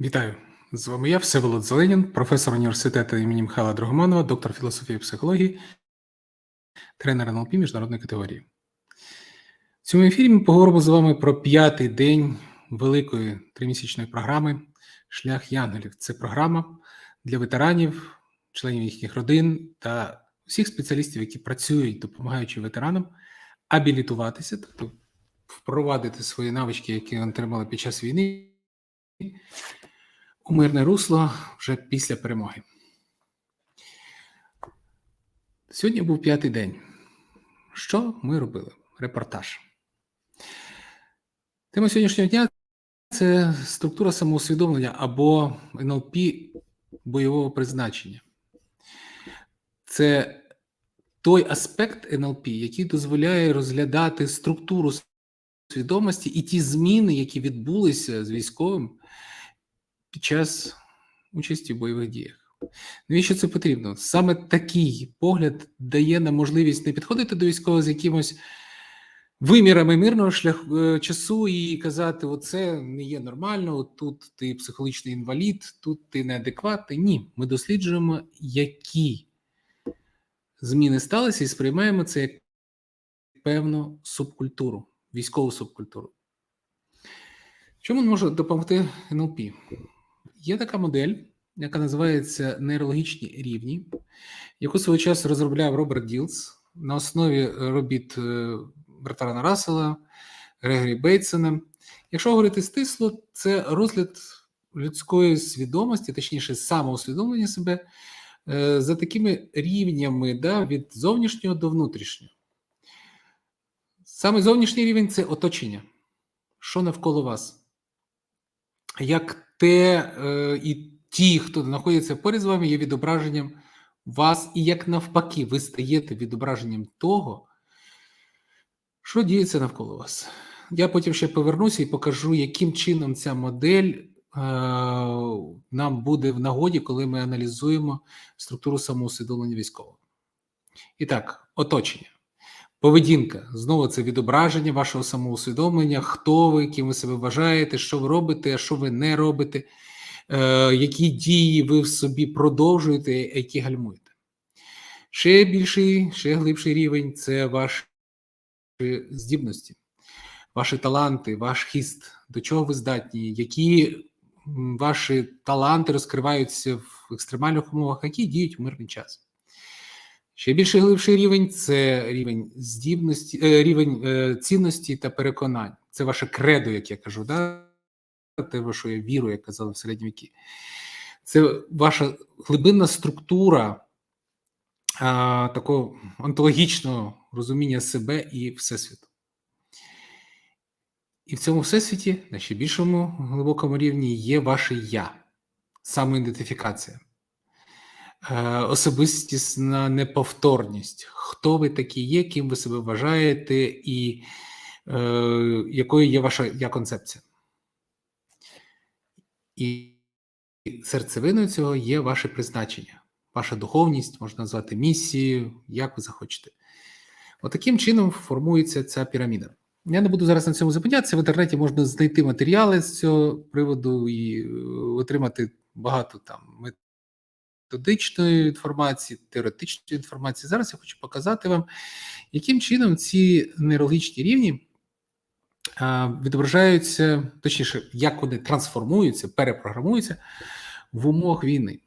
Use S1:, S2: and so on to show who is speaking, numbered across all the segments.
S1: Вітаю! З вами я, Всеволод Зеленін, професор університету імені Михайла Драгоманова, доктор філософії і психології, тренер НЛП міжнародної категорії. В цьому ефірі ми поговоримо з вами про п'ятий день великої тримісячної програми Шлях Янгелів. Це програма для ветеранів, членів їхніх родин та всіх спеціалістів, які працюють, допомагаючи ветеранам абілітуватися, тобто впровадити свої навички, які вони отримали під час війни у мирне русло вже після перемоги. Сьогодні був п'ятий день. Що ми робили? Репортаж. Тема сьогоднішнього дня це структура самоусвідомлення або НЛП бойового призначення. Це той аспект НЛП, який дозволяє розглядати структуру свідомості і ті зміни, які відбулися з військовим під час участі в бойових діях. Навіщо це потрібно? Саме такий погляд дає нам можливість не підходити до військового з якимось вимірами мирного шляху е, часу і казати: оце не є нормально, тут ти психологічний інвалід, тут ти неадекватний. Ні, ми досліджуємо, які зміни сталися, і сприймаємо це як певну субкультуру, військову субкультуру. Чому може допомогти НЛП? Є така модель, яка називається нейрологічні рівні, яку свого часу розробляв Роберт Ділс на основі робіт е, Бертарана Рассела, Грегорі Бейтсона. Якщо говорити стисло, це розгляд людської свідомості, точніше, самоусвідомлення себе е, за такими рівнями да, від зовнішнього до внутрішнього. Саме зовнішній рівень це оточення, що навколо вас. Як те е, і ті, хто знаходиться поряд з вами, є відображенням вас, і як навпаки, ви стаєте відображенням того, що діється навколо вас. Я потім ще повернуся і покажу, яким чином ця модель е, нам буде в нагоді, коли ми аналізуємо структуру самоусвідомлення військового. І так, оточення. Поведінка знову це відображення вашого самоусвідомлення, хто ви, ким ви себе вважаєте, що ви робите, а що ви не робите, е, які дії ви в собі продовжуєте, які гальмуєте. Ще більший, ще глибший рівень це ваші здібності, ваші таланти, ваш хіст, до чого ви здатні, які ваші таланти розкриваються в екстремальних умовах, які діють в мирний час. Ще більший глибший рівень це рівень здібності, е, рівень е, цінності та переконань. Це ваше кредо, як я кажу, да? те, вашу віру, як казали в середні віки. Це ваша глибинна структура а, такого онтологічного розуміння себе і всесвіту. І в цьому всесвіті, на ще більшому глибокому рівні, є ваше я, самоідентифікація. Е, особистісна неповторність. Хто ви такі є, ким ви себе вважаєте, і е, якою є ваша я концепція? І серцевиною цього є ваше призначення, ваша духовність, можна назвати місією, як ви захочете. Отаким От чином формується ця піраміда. Я не буду зараз на цьому зупинятися. В інтернеті можна знайти матеріали з цього приводу і е, отримати багато там методичної інформації, теоретичної інформації. Зараз я хочу показати вам, яким чином ці нейрологічні рівні відображаються, точніше, як вони трансформуються, перепрограмуються в умовах війни.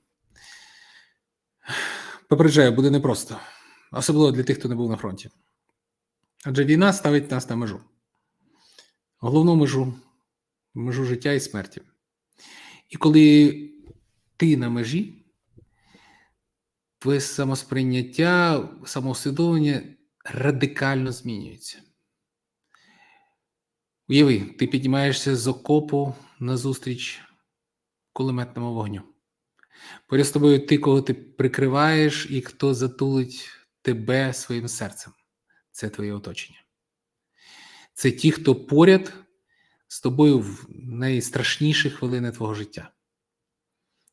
S1: Попереджаю, буде непросто, особливо для тих, хто не був на фронті. Адже війна ставить нас на межу, головну межу, межу життя і смерті. І коли ти на межі, твоє самосприйняття, самоусвідомлення радикально змінюється. Уяви, ти піднімаєшся з окопу назустріч кулеметному вогню. Поряд з тобою ти, кого ти прикриваєш, і хто затулить тебе своїм серцем. Це твоє оточення. Це ті, хто поряд з тобою в найстрашніші хвилини твого життя.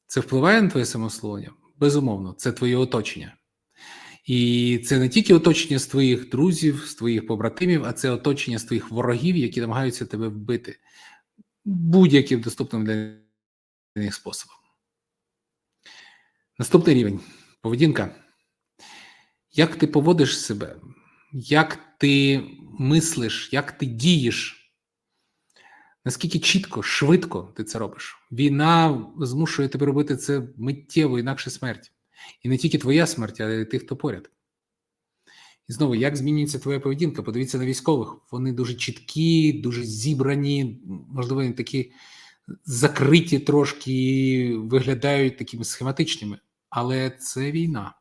S1: Це впливає на твоє самословлення? Безумовно, це твоє оточення. І це не тільки оточення з твоїх друзів, з твоїх побратимів, а це оточення з твоїх ворогів, які намагаються тебе вбити будь-яким доступним для них способом. Наступний рівень поведінка. Як ти поводиш себе, як ти мислиш, як ти дієш, наскільки чітко, швидко ти це робиш. Війна змушує тебе робити це миттєво, інакше смерть. І не тільки твоя смерть, а й тих, хто поряд. І знову, як змінюється твоя поведінка? Подивіться на військових. Вони дуже чіткі, дуже зібрані, можливо, вони такі закриті трошки, і виглядають такими схематичними. Але це війна.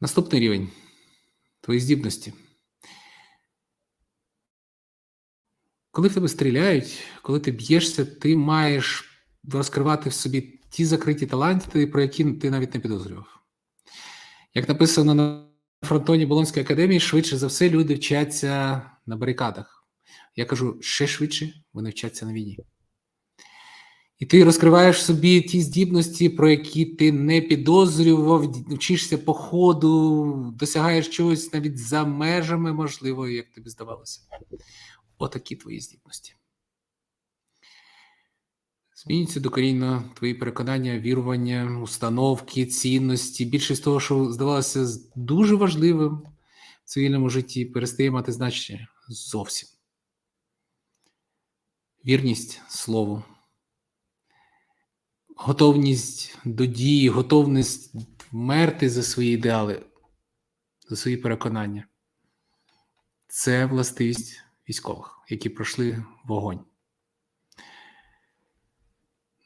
S1: Наступний рівень твої здібності. Коли в тебе стріляють, коли ти б'єшся, ти маєш розкривати в собі ті закриті таланти, про які ти навіть не підозрював. Як написано на фронтоні Болонської академії, швидше за все люди вчаться на барикадах. Я кажу, ще швидше вони вчаться на війні. І ти розкриваєш собі ті здібності, про які ти не підозрював, вчишся по ходу, досягаєш чогось навіть за межами, можливо, як тобі здавалося. Отакі твої здібності. Змінюються докорінно твої переконання, вірування, установки, цінності. Більшість того, що здавалося дуже важливим в цивільному житті, перестає мати значення зовсім. Вірність слову, готовність до дії, готовність вмерти за свої ідеали, за свої переконання. Це властивість військових, які пройшли вогонь.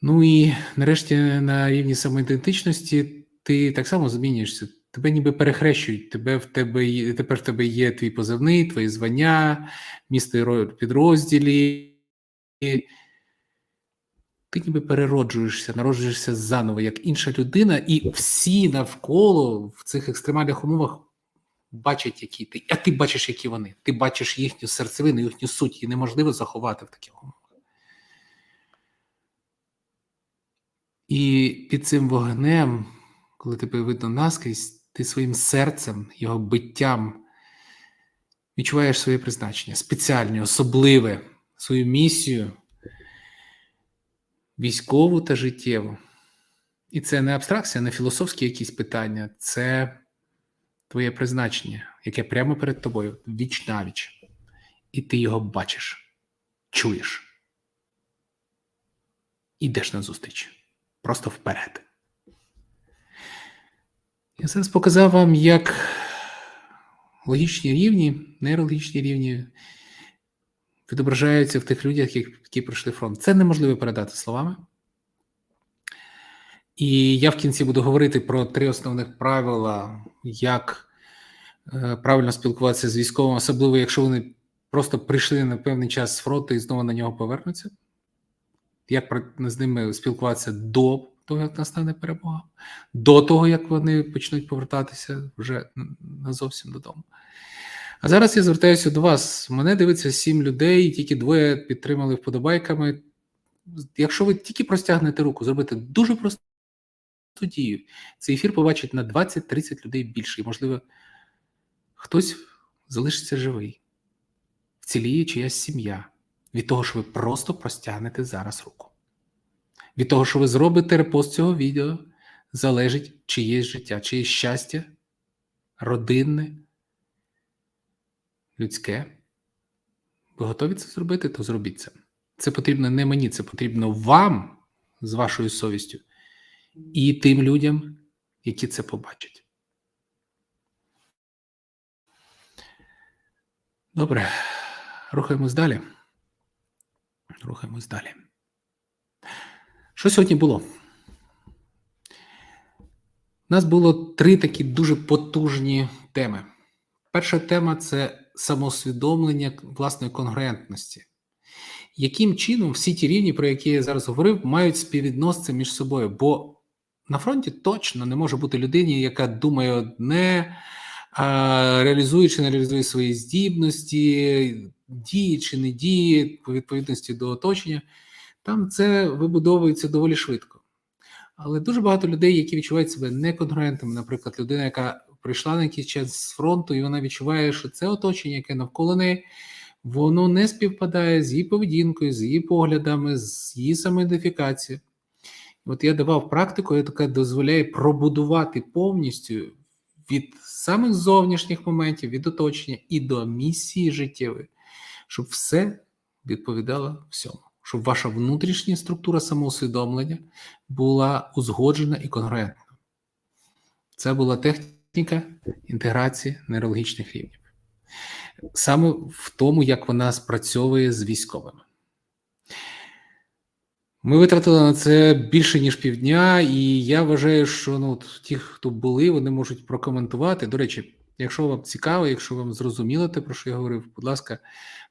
S1: Ну і нарешті на рівні самоідентичності ти так само змінюєшся. Тебе ніби перехрещують. Тебе в тебе є, тепер в тебе є твій позивний, твої звання, місто підрозділі. Ти ніби перероджуєшся, народжуєшся заново як інша людина, і всі навколо в цих екстремальних умовах бачать, які ти, а ти бачиш, які вони. Ти бачиш їхню серцевину, їхню суть, її неможливо заховати в таких умовах. І під цим вогнем, коли тебе видно наскрізь, ти своїм серцем, його биттям відчуваєш своє призначення, спеціальне, особливе, свою місію, військову та життєву. І це не абстракція, не філософські якісь питання, це твоє призначення, яке прямо перед тобою, віч навіч. І ти його бачиш, чуєш. Ідеш на зустріч просто вперед. Я зараз показав вам, як логічні рівні, нейрологічні рівні відображаються в тих людях, які пройшли фронт. Це неможливо передати словами. І я в кінці буду говорити про три основних правила, як правильно спілкуватися з військовими, особливо якщо вони просто прийшли на певний час з фронту і знову на нього повернуться як з ними спілкуватися до того, як настане перемога, до того, як вони почнуть повертатися вже назовсім додому. А зараз я звертаюся до вас. Мене дивиться сім людей, тільки двоє підтримали вподобайками. Якщо ви тільки простягнете руку, зробите дуже просту дію, цей ефір побачить на 20-30 людей більше, і, можливо, хтось залишиться живий, вціліє чиясь сім'я від того, що ви просто простягнете зараз руку. Від того, що ви зробите репост цього відео, залежить чиєсь життя, чиєсь щастя, родинне, людське. Ви готові це зробити, то зробіть це. Це потрібно не мені, це потрібно вам з вашою совістю і тим людям, які це побачать. Добре, рухаємось далі. Рухаємось далі. Що сьогодні було? У нас було три такі дуже потужні теми. Перша тема це самоусвідомлення власної конгруентності. Яким чином всі ті рівні, про які я зараз говорив, мають співвідноситися між собою? Бо на фронті точно не може бути людині, яка думає одне, реалізує чи не реалізує свої здібності, діє чи не діє по відповідності до оточення, там це вибудовується доволі швидко. Але дуже багато людей, які відчувають себе неконгруентами, наприклад, людина, яка прийшла на якийсь час з фронту, і вона відчуває, що це оточення, яке навколо неї, воно не співпадає з її поведінкою, з її поглядами, з її самоідентифікацією. От я давав практику, яка дозволяє пробудувати повністю від самих зовнішніх моментів, від оточення і до місії життєвої, щоб все відповідало всьому, щоб ваша внутрішня структура самоусвідомлення була узгоджена і конгруентна. Це була техніка інтеграції нейрологічних рівнів. Саме в тому, як вона спрацьовує з військовими. Ми витратили на це більше ніж півдня, і я вважаю, що ну, ті, хто були, вони можуть прокоментувати. До речі, якщо вам цікаво, якщо вам зрозуміло те, про що я говорив, будь ласка,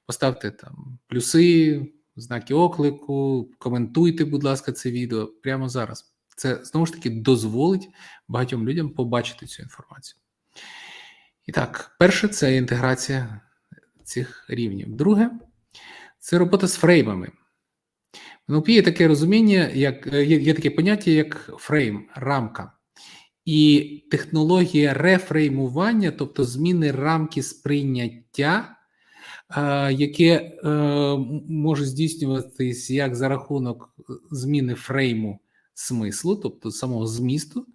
S1: поставте там плюси, знаки оклику, коментуйте, будь ласка, це відео прямо зараз. Це знову ж таки дозволить багатьом людям побачити цю інформацію. І так, перше це інтеграція цих рівнів. Друге це робота з фреймами. НЛП є таке розуміння, як є, є таке поняття, як фрейм, рамка. І технологія рефреймування, тобто зміни рамки сприйняття, е, яке е, може здійснюватись як за рахунок зміни фрейму смислу, тобто самого змісту,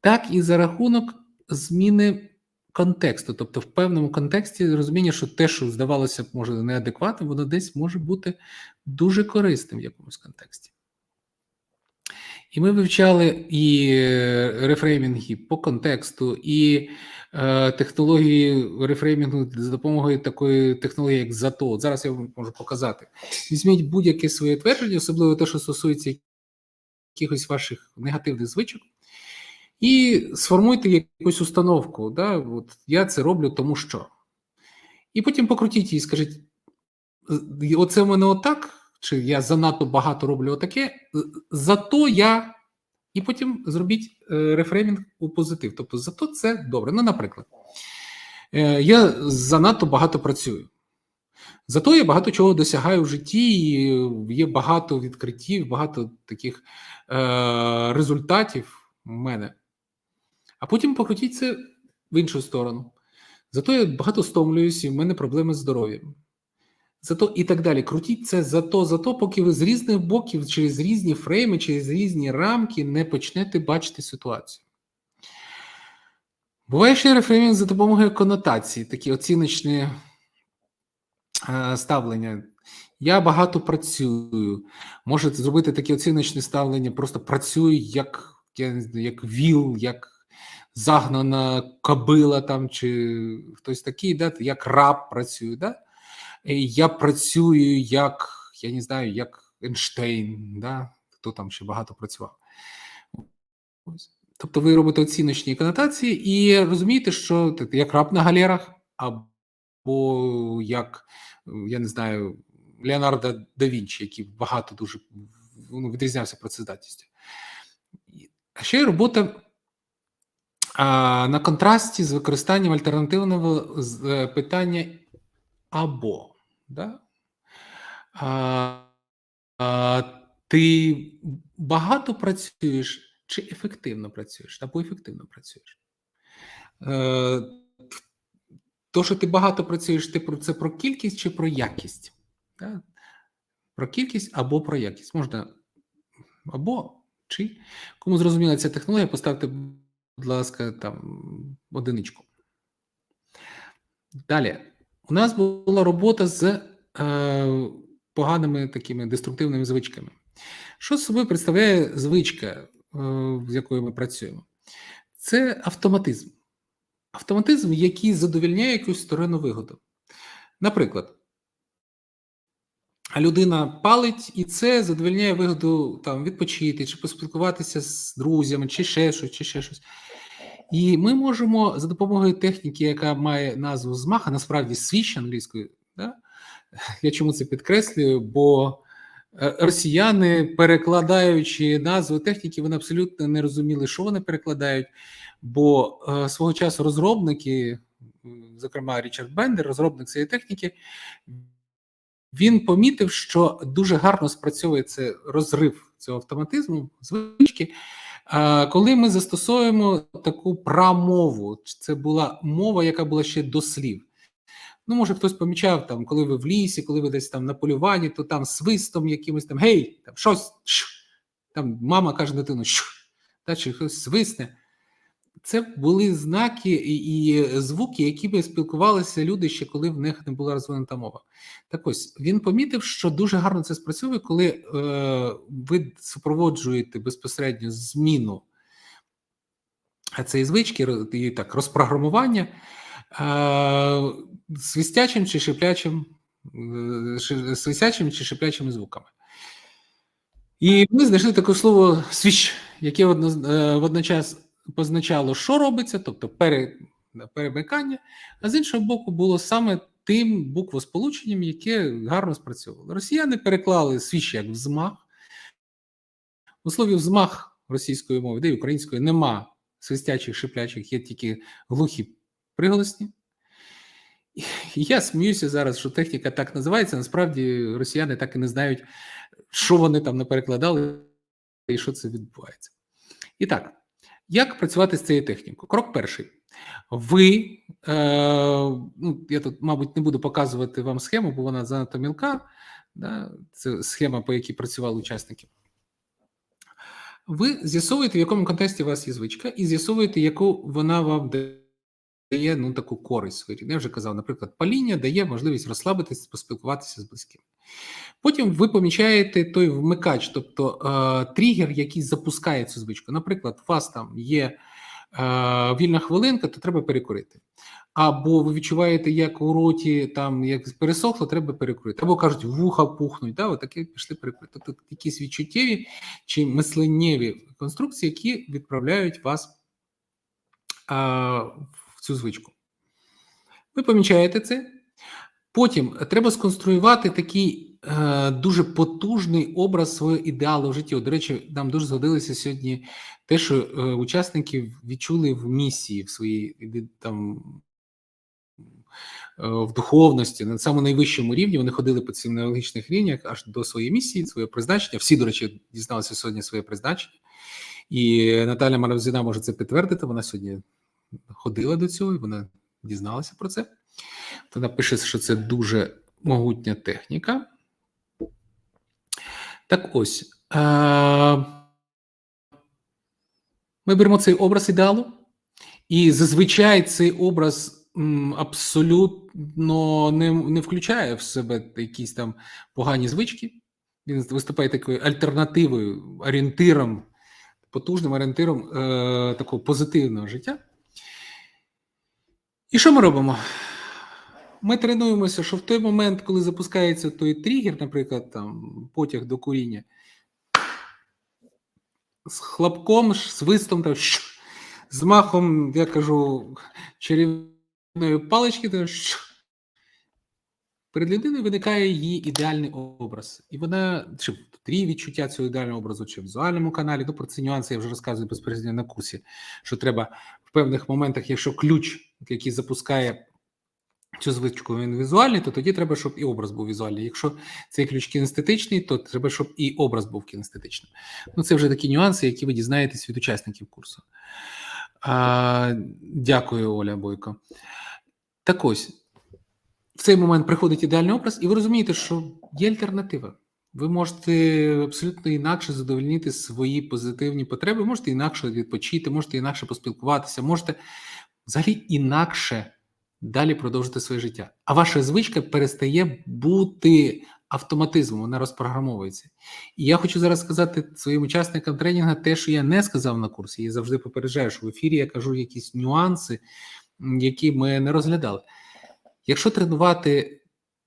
S1: так і за рахунок зміни контексту, тобто в певному контексті розуміння, що те, що здавалося б, може неадекватним, воно десь може бути дуже корисним в якомусь контексті. І ми вивчали і рефреймінги по контексту, і е, технології рефреймінгу за допомогою такої технології, як зато. Зараз я вам можу показати. Візьміть будь-яке своє твердження, особливо те, що стосується якихось ваших негативних звичок, і сформуйте якусь установку. Да? От Я це роблю, тому що. І потім покрутіть її скажіть: оце в мене отак, чи я занадто багато роблю отаке, зато я. І потім зробіть е, рефреймінг у позитив. Тобто, зато це добре. Ну, наприклад, е, я занадто багато працюю. Зато я багато чого досягаю в житті, і є багато відкриттів, багато таких е, результатів в мене. А потім покрутіть це в іншу сторону. Зато я багато стомлююсь, і в мене проблеми з здоров'ям. Зато і так далі. Крутіть це зато, зато, поки ви з різних боків, через різні фрейми, через різні рамки не почнете бачити ситуацію. Буває ще рефреймінг за допомогою конотації, такі оціночні е, ставлення. Я багато працюю. Можете зробити таке оціночне ставлення, просто працюю як, як віл, як загнана кобила там чи хтось такий, да, як раб працює. Да? Я працюю як, я не знаю, як Ейнштейн, да? хто там ще багато працював. Тобто ви робите оціночні конотації і розумієте, що як раб на галерах, або як, я не знаю, Леонардо да Вінчі, який багато дуже ну, відрізнявся працездатністю. А ще робота а, на контрасті з використанням альтернативного е, питання або. Да? А, а, Ти багато працюєш чи ефективно працюєш, або ефективно працюєш. Е, То, що ти багато працюєш, ти про це про кількість чи про якість? Да? Про кількість або про якість. Можна або чи. Кому зрозуміла ця технологія, поставте будь ласка, там одиничку. Далі. У нас була робота з е, поганими такими деструктивними звичками. Що з собою представляє звичка, е, з якою ми працюємо? Це автоматизм. Автоматизм, який задовільняє якусь сторону вигоду. Наприклад, людина палить, і це задовільняє вигоду там відпочити, чи поспілкуватися з друзями, чи ще щось, чи ще щось. І ми можемо за допомогою техніки, яка має назву змаха, насправді свіч англійською. Да? Я чому це підкреслюю? Бо е, росіяни, перекладаючи назву техніки, вони абсолютно не розуміли, що вони перекладають. Бо е, свого часу розробники, зокрема Річард Бендер, розробник цієї техніки, він помітив, що дуже гарно спрацьовує це розрив цього автоматизму, звички. Коли ми застосовуємо таку прамову, це була мова, яка була ще до слів. Ну, може, хтось помічав, там, коли ви в лісі, коли ви десь там на полюванні, то там свистом якимось там гей, там щось, там мама каже дитину, що, та чи хтось свисне. Це були знаки і, звуки, якими спілкувалися люди ще коли в них не була розвинена мова. Так ось він помітив, що дуже гарно це спрацьовує, коли е, ви супроводжуєте безпосередньо зміну цієї звички, і так, розпрограмування е, свистячим чи шиплячим, е, свистячими чи шиплячими звуками. І ми знайшли таке слово свіч, яке е, водночас позначало, що робиться, тобто пере, перемикання, а з іншого боку, було саме тим буквосполученням, яке гарно спрацьовувало. Росіяни переклали свіч як взмах. У слові взмах російської мови, де й української нема свистячих, шиплячих, є тільки глухі приголосні. Я сміюся зараз, що техніка так називається. Насправді росіяни так і не знають, що вони там не перекладали і що це відбувається. І так, як працювати з цією технікою? Крок перший. Ви, е, ну, я тут, мабуть, не буду показувати вам схему, бо вона занадто мілка. Да? Це схема, по якій працювали учасники. Ви з'ясовуєте, в якому контексті у вас є звичка, і з'ясовуєте, яку вона вам дає ну, таку користь своїй. Я вже казав, наприклад, паління дає можливість розслабитись, поспілкуватися з близькими. Потім ви помічаєте той вмикач, тобто е, тригер, який запускає цю звичку. Наприклад, у вас там є е, вільна хвилинка, то треба перекурити. Або ви відчуваєте, як у роті там як пересохло, треба перекурити. Або кажуть, вуха пухнуть, да, отаке пішли перекурити. Тобто якісь відчуттєві чи мисленнєві конструкції, які відправляють вас а, в цю звичку. Ви помічаєте це. Потім треба сконструювати такий е, дуже потужний образ свого ідеалу в житті. От, До речі, нам дуже згодилося сьогодні те, що е, учасники відчули в місії в своїй там. е, В духовності на самому найвищому рівні вони ходили по цим неологічних рівнях аж до своєї місії, своє призначення. Всі, до речі, дізналися сьогодні своє призначення, і Наталя Маравзіна може це підтвердити. Вона сьогодні ходила до цього, і вона дізналася про це. Вона пише, що це дуже могутня техніка. Так ось. Е- ми беремо цей образ ідеалу, і зазвичай цей образ абсолютно не, не включає в себе якісь там погані звички. Він виступає такою альтернативою, орієнтиром, потужним орієнтиром е, такого позитивного життя. І що ми робимо? Ми тренуємося, що в той момент, коли запускається той тригер, наприклад, там потяг до куріння, з хлопком, свистом, там, з махом, я кажу, чарівної палички, там, перед людиною виникає її ідеальний образ. І вона, чи три відчуття цього ідеального образу, чи в візуальному каналі, ну про ці нюанси я вже розказую безпосередньо на курсі, що треба в певних моментах, якщо ключ, який запускає цю звичку, він візуальний, то тоді треба, щоб і образ був візуальний. Якщо цей ключ кінестетичний, то треба, щоб і образ був кінестетичним. Ну, це вже такі нюанси, які ви дізнаєтесь від учасників курсу. А, дякую, Оля Бойко. Так ось, в цей момент приходить ідеальний образ, і ви розумієте, що є альтернатива. Ви можете абсолютно інакше задовольнити свої позитивні потреби, можете інакше відпочити, можете інакше поспілкуватися, можете взагалі інакше далі продовжити своє життя. А ваша звичка перестає бути автоматизмом, вона розпрограмовується. І я хочу зараз сказати своїм учасникам тренінгу те, що я не сказав на курсі. Я завжди попереджаю, що в ефірі я кажу якісь нюанси, які ми не розглядали. Якщо тренувати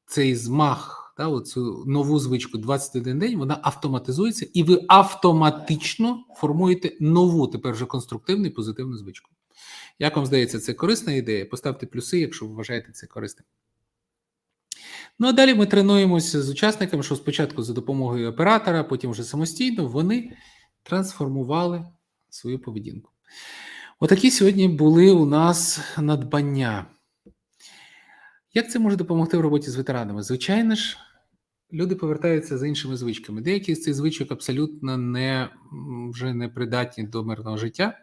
S1: цей змах, та, оцю нову звичку 21 день, вона автоматизується, і ви автоматично формуєте нову, тепер вже конструктивну і позитивну звичку. Як вам здається, це корисна ідея? Поставте плюси, якщо ви вважаєте це корисним. Ну а далі ми тренуємося з учасниками, що спочатку за допомогою оператора, потім вже самостійно вони трансформували свою поведінку. Отакі сьогодні були у нас надбання. Як це може допомогти в роботі з ветеранами? Звичайно ж, люди повертаються за іншими звичками. Деякі з цих звичок абсолютно не вже не придатні до мирного життя,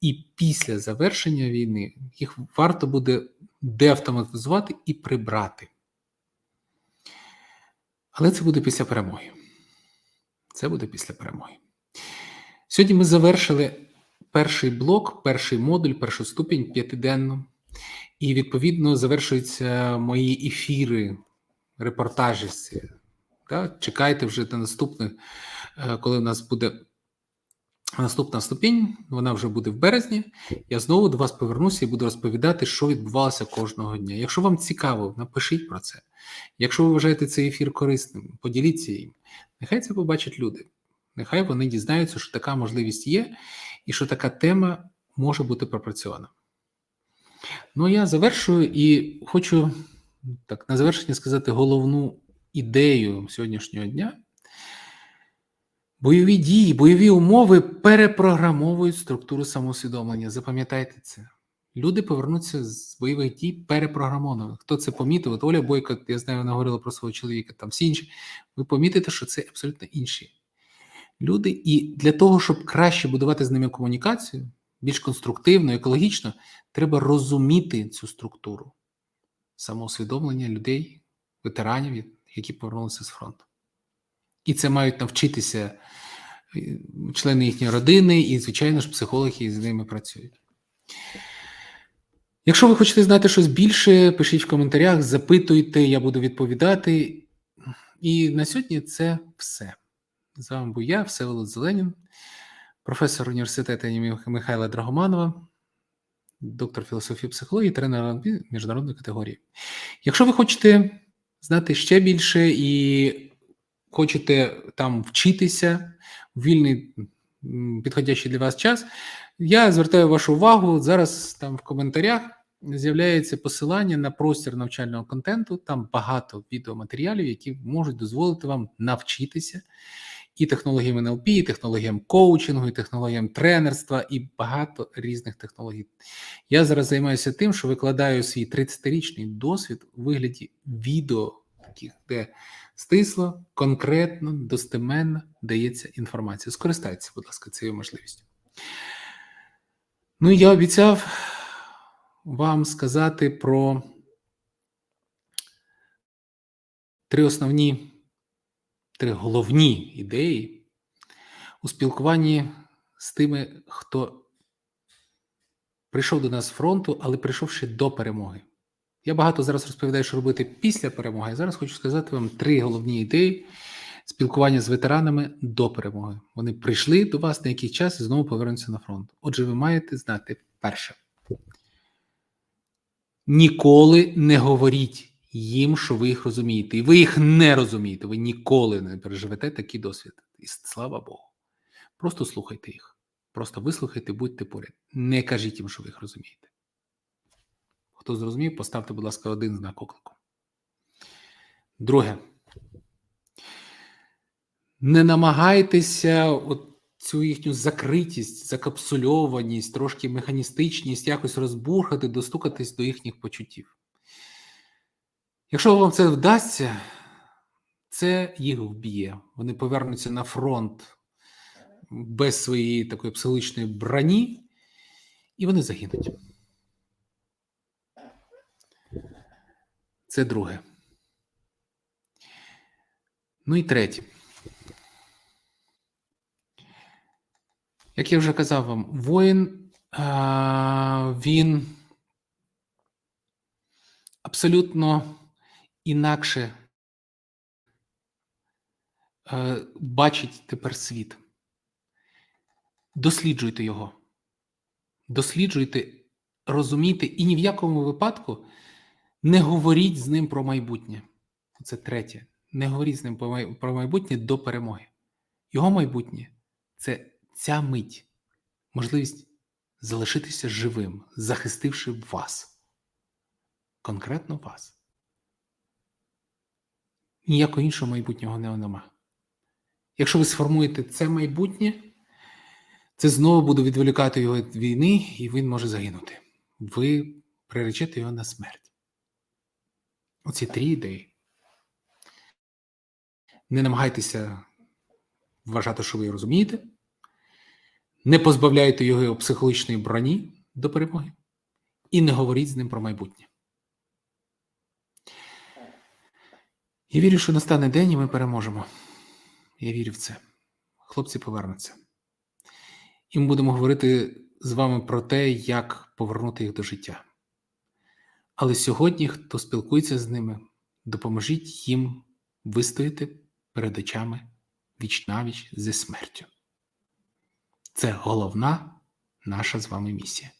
S1: і після завершення війни їх варто буде деавтоматизувати і прибрати. Але це буде після перемоги. Це буде після перемоги. Сьогодні ми завершили перший блок, перший модуль, першу ступінь п'ятиденну. І відповідно завершуються мої ефіри, репортажі. з Чекайте вже на наступне, е, коли у нас буде наступна ступінь, вона вже буде в березні. Я знову до вас повернуся і буду розповідати, що відбувалося кожного дня. Якщо вам цікаво, напишіть про це. Якщо ви вважаєте цей ефір корисним, поділіться їм. Нехай це побачать люди. Нехай вони дізнаються, що така можливість є, і що така тема може бути пропрацьована. Ну, я завершую і хочу так на завершення сказати головну ідею сьогоднішнього дня. Бойові дії, бойові умови перепрограмовують структуру самоусвідомлення. Запам'ятайте це. Люди повернуться з бойових дій перепрограмованими. Хто це помітив? От Оля Бойко, я знаю, вона говорила про свого чоловіка, там всі інші. Ви помітите, що це абсолютно інші люди. І для того, щоб краще будувати з ними комунікацію, більш конструктивно, екологічно, треба розуміти цю структуру самоусвідомлення людей, ветеранів, які повернулися з фронту. І це мають навчитися е, члени їхньої родини, і, звичайно ж, психологи які з ними працюють. Якщо ви хочете знати щось більше, пишіть в коментарях, запитуйте, я буду відповідати. І на сьогодні це все. З вами був я, Всеволод Зеленін, професор університету Михайла Драгоманова, доктор філософії психології, тренер міжнародної категорії. Якщо ви хочете знати ще більше і хочете там вчитися в вільний підходящий для вас час, я звертаю вашу увагу. Зараз там в коментарях з'являється посилання на простір навчального контенту. Там багато відеоматеріалів, які можуть дозволити вам навчитися і технологіям НЛП, і технологіям коучингу, і технологіям тренерства, і багато різних технологій. Я зараз займаюся тим, що викладаю свій 30-річний досвід у вигляді відео, таких, де стисло, конкретно, достеменно дається інформація. Скористайтеся, будь ласка, цією можливістю. Ну, я обіцяв вам сказати про три основні, три головні ідеї у спілкуванні з тими, хто прийшов до нас з фронту, але прийшов ще до перемоги. Я багато зараз розповідаю, що робити після перемоги. а Зараз хочу сказати вам три головні ідеї спілкування з ветеранами до перемоги. Вони прийшли до вас на якийсь час і знову повернуться на фронт. Отже, ви маєте знати перше. Ніколи не говоріть їм, що ви їх розумієте. І ви їх не розумієте. Ви ніколи не переживете такий досвід. І слава Богу. Просто слухайте їх. Просто вислухайте, будьте поряд. Не кажіть їм, що ви їх розумієте. Хто зрозумів, поставте, будь ласка, один знак оклику. Друге. Не намагайтеся от цю їхню закритість, закапсульованість, трошки механістичність якось розбурхати, достукатись до їхніх почуттів. Якщо вам це вдасться, це їх вб'є. Вони повернуться на фронт без своєї такої психологічної броні, і вони загинуть. Це друге. Ну і третє. Як я вже казав вам, воїн він абсолютно інакше бачить тепер світ. Досліджуйте його. Досліджуйте, розумійте, і ні в якому випадку не говоріть з ним про майбутнє. Це третє. Не говоріть з ним про майбутнє до перемоги. Його майбутнє це ця мить, можливість залишитися живим, захистивши вас. Конкретно вас. Ніякого іншого майбутнього не нема. Якщо ви сформуєте це майбутнє, це знову буде відволікати його від війни, і він може загинути. Ви приречете його на смерть. Оці три ідеї. Не намагайтеся вважати, що ви розумієте. Не позбавляйте його психологічної броні до перемоги і не говоріть з ним про майбутнє. Я вірю, що настане день і ми переможемо. Я вірю в це. Хлопці повернуться. І ми будемо говорити з вами про те, як повернути їх до життя. Але сьогодні, хто спілкується з ними, допоможіть їм вистояти перед очами віч навіч зі смертю. Це головна наша з вами місія.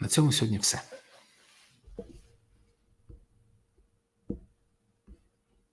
S1: На цьому сьогодні все.